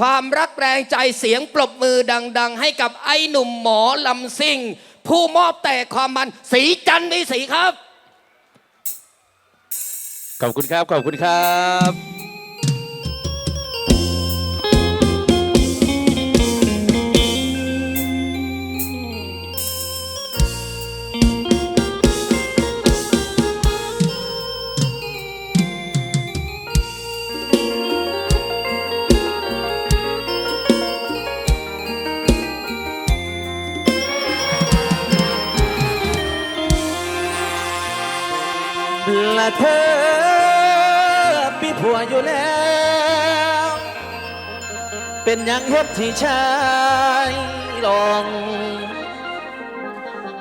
ความรักแรงใจเสียงปรบมือดัง ๆ ให้กับไอ้หนุ่มหมอลำซิ่ง ผู้มอบแต่ความมันสีจันทร์มีสีครับ ขอบคุณครับ ขอบคุณครับ ผัวอยู่แล้ว เป็นหยังเฮ็ดที่ชายลอง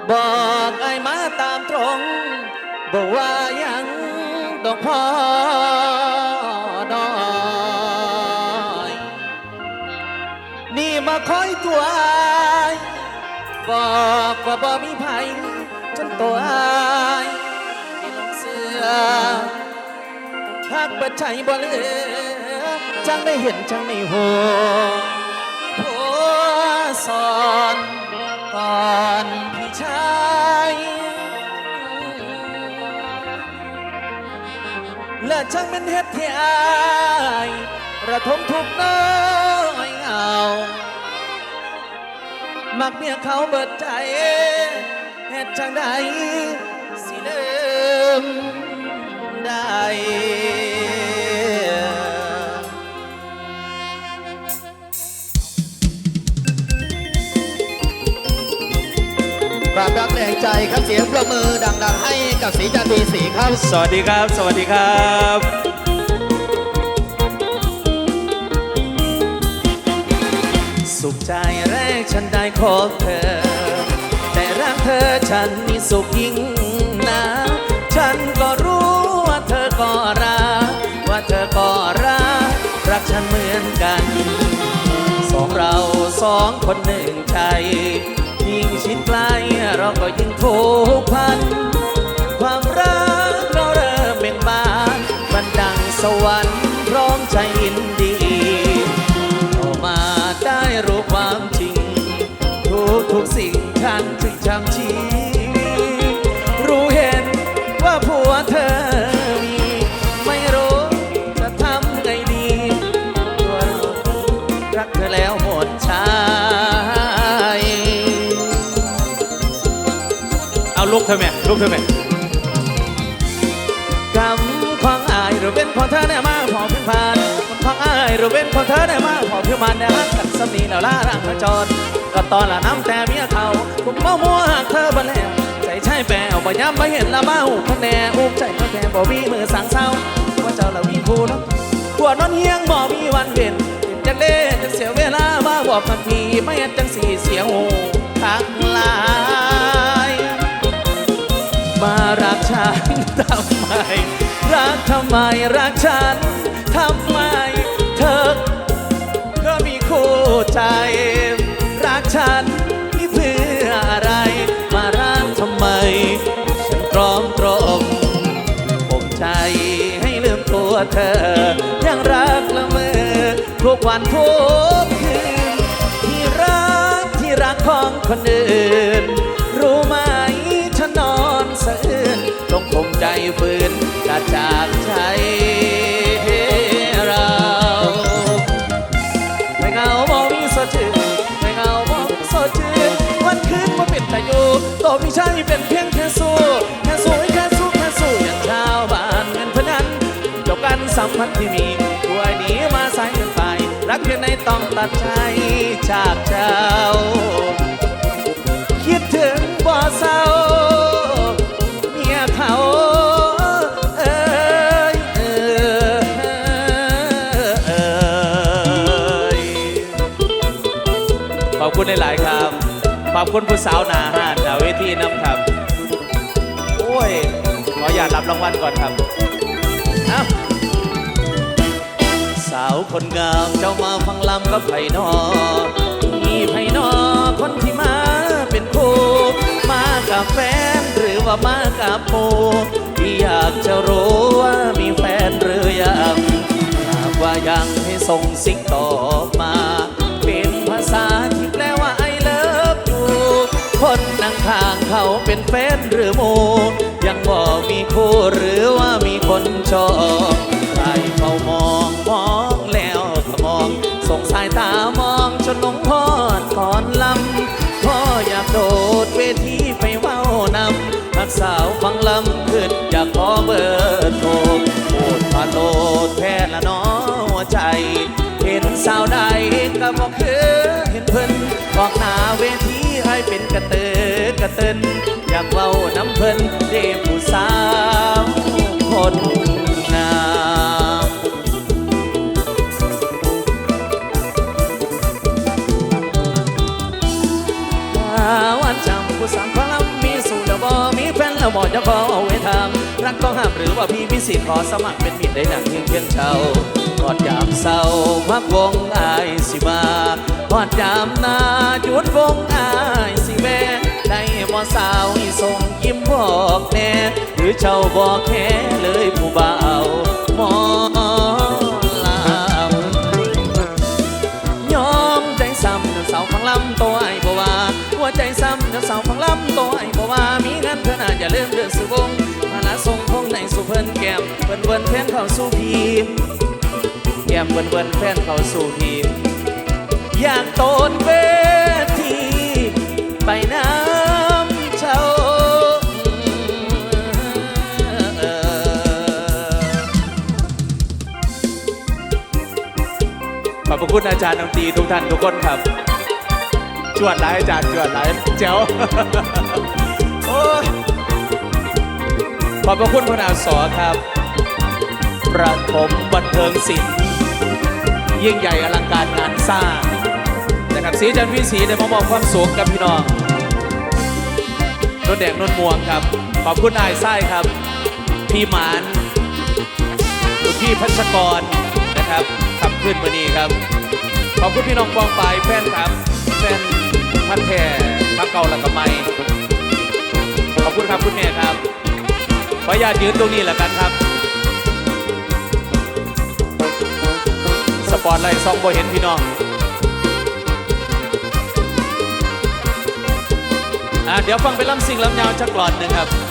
บอกไอ้มาตามตรง บอกว่ายังดอกพอน้อยนี่มาคอยตัวอายบอกว่าบ่มีภัยจนตัวไม่ลงเสือ หากเปิดใจบ่เลือจังได้เห็นจังได้หัวผัวสอนก่อนพี่ชายและจังเป็นเฮ็ดที่อายระทมทุกน้อยเหงามักเมียเขาเบิดใจเหตุจังใดสิเลิมได้ รักแรงใจครับเสียงปรบมือดังๆ ให้กับสีจันทร์มีสีครับ สวัสดีครับ สวัสดีครับสุขใจแรกฉันได้พบเธอ แต่รักเธอฉันมีสุขยิ่งนะฉันก็รู้ว่าเธอก็รักว่าเธอก็รักรักฉันเหมือนกัน สองเราสองคนหนึ่งใจยิ่งชิดใกล้ เราก็ยิ่งผูกพัน ความรักเราเริ่มเบ่งบานบันดังสวรรค์พร้อมใจยินดีเข้ามาได้รู้ความจริง ทุกทุกๆสิ่งฉันจึงจำชีรู้เห็นว่าผัวเธอมีไม่รู้จะทำไงดีตัวรักเธอแล้วหมดใจเอา ลุกเธอแม่ลุกเธอแม่กำควางอายหรือเป็นของเธอได้มาพอเพียงผ่านควางอายหรือเป็นของเธอได้มาพอเพียงมันได้ฮักกันสำนีแล้วล่าร่างมาจรก็ตอนละน้ำแต่เมียเขาคุมเมามัวหักเธอบ่แล้วใจใช่แปลวบ่ย้ำบ่เห็นละเมาคะแนนอุ้มใจก็แค่บ่มีมือสั่งเศร้าว่าเจ้าละมีคู่นะขวดนอนเฮียงบ่มีวันเว้นจะเล่จะเสียเวลามาบอกกันทีไม่เห็นจังสีเสียงหูทักหลา มารักฉันทำไม รักทำไมรักฉันทำไม เธอเธอมีคู่ใจ รักฉันนี่เพื่ออะไร มารักทำไม ฉันตรอมตรมผมใจให้ลืมตัวเธอ ยังรักละเมอทุกวันทุกคืนที่รักที่รักของคนอื่น อยู่ตัวพี่เป็นเพียงแค่สู้แค่สู้แค่สู้แค่สู้อย่างชาวบ้านเงินพนันจบกันสัมพันธ์ที่มีตัวหนีมาสายเกินไป รักเพียงในต้องตัดใจจากเจ้า คิดถึงบ่เศร้าเมียเขาเอ้ยเอ้ยเอ้ยขอบคุณหลาย ๆ ครับ ขอบคุณผู้สาวหนาหานดาว เวทีน้ำครับ โอ้ย ขออย่ารับรางวัลก่อนครับเอ้าสาวคนงามเจ้ามาฟังลำกับไผ่นอมีไผ่นอคนที่มาเป็นคู่มากับแฟนหรือว่ามากับโมพี่อยากจะรู้ว่ามีแฟนหรือยังหากว่ายังให้ส่งสิ่งตอบมา เป็นภาษา เขาเป็นแฟนหรือโม ยังบอกมีคู่หรือว่ามีคนชอบใครเฝ้ามองมองแล้วก็มอง ส่งสายตามองจนหลงพอดถอนลำพ่ออยากโดดเวทีไปเว้านำหักสาวฟังลำขึ้นอยากขอเบอร์โทรโปรดพาโลดแพ้ละน้อหัวใจเห็นสาวใดก็บอกคือเห็นเพิ่นบอกหน้าเวทีให้เป็นกระเตอะเตินอยากเว้าน้ำเพิ่นเดผู้สาวคนงามวันจำผู้สามพลังมีสู่แล้วบ่ มีแฟนแล้วบ่จะขอเอาไว้ทำรักต้องห้ามหรือว่าพี่พิสิทธิ์ขอสมัครเป็นมิตรได้ดังเพียงเพียงเช่ากอดยามเศร้าพักวงอายสิมากอดยามนาหยุดวงอายสิแม่ได้บ่สาวให้ส่งยิ้มบอกแน่หรือเจ้าบอกแค่เลยผู้บ่าวหมอลำยอมใจซ้ำเจ้าสาวฟังลำตัวไอ้บ่ว่าหัวใจซ้ำเจ้าสาวฟังลำตัวไอ้ ว่ามีเงินเพื่อนอาจอย่าลืมเดือดสุวงมาละส่งพงในสุเพิ่นแก้มเพิ่นเพิ่นแฟนเข้าสู่พีมแก้มเพิ่นเพิ่นแฟนเข้าสู่พีมอยากโตนเวทีไปน้ำเจ้าขอบพระคุณอาจารย์ดนตรีทุกท่านทุกคนครับจวดหลายอาจารย์จวดหลายเจ๋ว ขอบพระคุณพระอาสอครับประถมบันเทิงศิลป์ยิ่งใหญ่อลังการงานสร้างนะครับสีจันทร์วิสีได้มามอบความสุขกับพี่น้องนนแดงนนม่วงครับ ขอบคุณนายไส้ครับ พี่หมานคุณพี่พัชกรนะครับขับขึ้นมานี่ครับ ขอบคุณพี่น้องกองปลายแฟนครับแฟนพันแท่พักเก่าและกับไม่ขอบคุณครับคุณแม่ครับ ขออนุญาตยืนตรงนี้แหละกันครับ สปอร์ตไลท์ซองบ่เห็นพี่น้องอะเดี๋ยวฟังไปล่ำสิ่งลำยาวจักหลอดหนึ่งครับ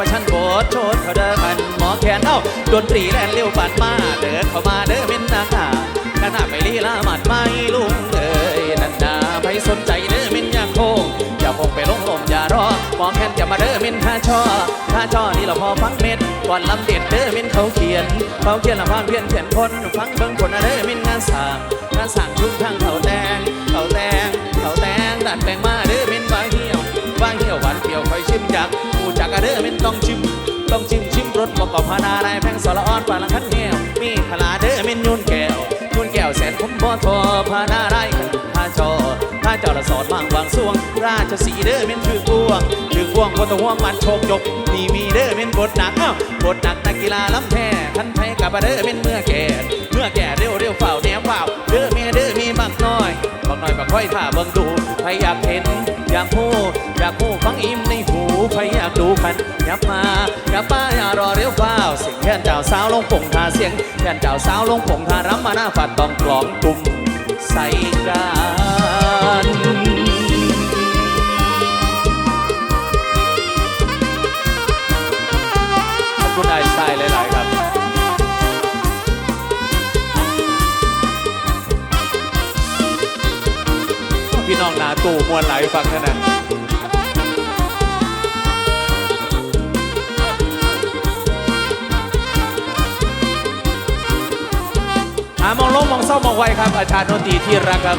ประชันโบสโชดเขาเด้อกันหมอแขนเอ้าดนตรีแลนเร็วปัดมาเดินเข้ามาเด้อเป็นนาคาขณะไปลีลาหมัดไม่ลุงเอ้ยนันนาไปสนใจเด้อเป็นยาโคงอย่าคงไปลงลมอย่ารอหมอแขนจะมาเด้อเป็นท่าช่อท่าช่อนี่เราพอฟังเม็ดก่อนลำเด็ดเด้อมินเขาเขียนเขาเขียนละพามเพียนเขียนคนฟังเบิ่งคนเด้อมินงานสร้างงานสร้างทุกทางเขาแตงเขาแตง กกับพานาไรแพงสารอ่อนปลาละคันแก้วมีขลาเด้อมินยุ่นแก้วยุ่นแก้วแสนคมบ่ทอพานาไรขันพาจอถ้าจ้าละสอนบางวางสวง ราชสีเด้อมินคือกวงคือกวงคนตะห่วงมันโชคจบนี่มีเด้อมินบทหนักอ้าบทหนักนักกีฬาล้ำแท้ท่านไทยกับอะเด้อมินเมื่อแก่เมื่อแก่เร็วเร็วเฝ้าแนวเฝ้าเด้อเมียเด้อมีบักน้อยบักน้อยบักค่อยท่าเบิ่งดูใครอยากเห็นอยากพูดอยากพูดฟังอิ่ม พยายามดูพันยับมายับป้าอย่ารอเรียวว้าวเสียงแผ่นเจ้าสาวลงผงทาเสียงแผ่นเจ้าสาวลงผงทารำมาหน้าฝัดต้องกลอมตุ่มใส่กันขอบคุณไไตล์หลาย ๆ ครับพี่น้องนาตู่มวลไหลฟังเท่านั้น มองลงมองเศร้ามองไวครับ อาจารย์โนตีที่รักครับ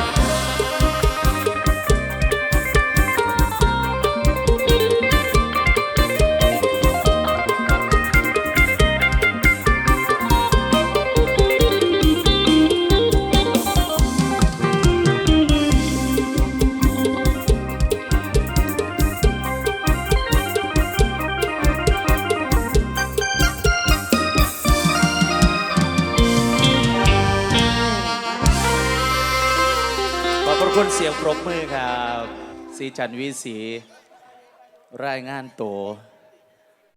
ยงปรบมือครับสีจันวีสีรายงานตัว